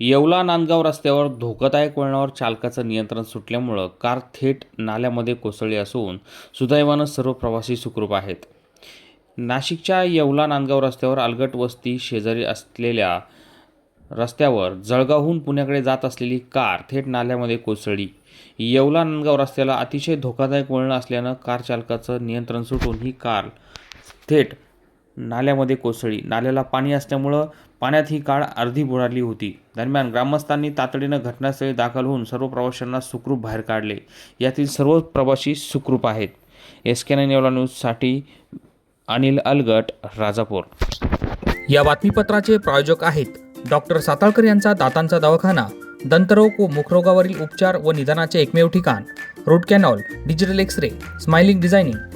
येवला नांदगाव रस्त्यावर धोकादायक वळणावर चालकाचं नियंत्रण सुटल्यामुळं कार थेट नाल्यामध्ये कोसळली असून सुदैवानं सर्व प्रवासी सुखरूप आहेत. नाशिकच्या येवला नांदगाव रस्त्यावर अलगट वस्ती शेजारी असलेल्या रस्त्यावर जळगावहून पुण्याकडे जात असलेली कार थेट नाल्यामध्ये कोसळली. येवला नांदगाव रस्त्याला अतिशय धोकादायक वळण असल्यानं कार चालकाचं नियंत्रण सुटून ही कार थेट नाल्यामध्ये कोसळली. नाल्याला पाणी असल्यामुळं पाण्यात ही कार अर्धी बुडाली होती. दरम्यान ग्रामस्थांनी तातडीनं घटनास्थळी दाखल होऊन सर्व प्रवाशांना सुखरूप बाहेर काढले. यातील सर्व प्रवासी सुखरूप आहेत. एस के नाईन एवला न्यूजसाठी अनिल अलगट राजापूर. या बातमीपत्राचे प्रायोजक आहेत डॉक्टर साताळकर यांचा दातांचा दवाखाना दंतरोग व मुखरोगावरील उपचार व निदानाचे एकमेव ठिकाण root canal digital X ray smiling designing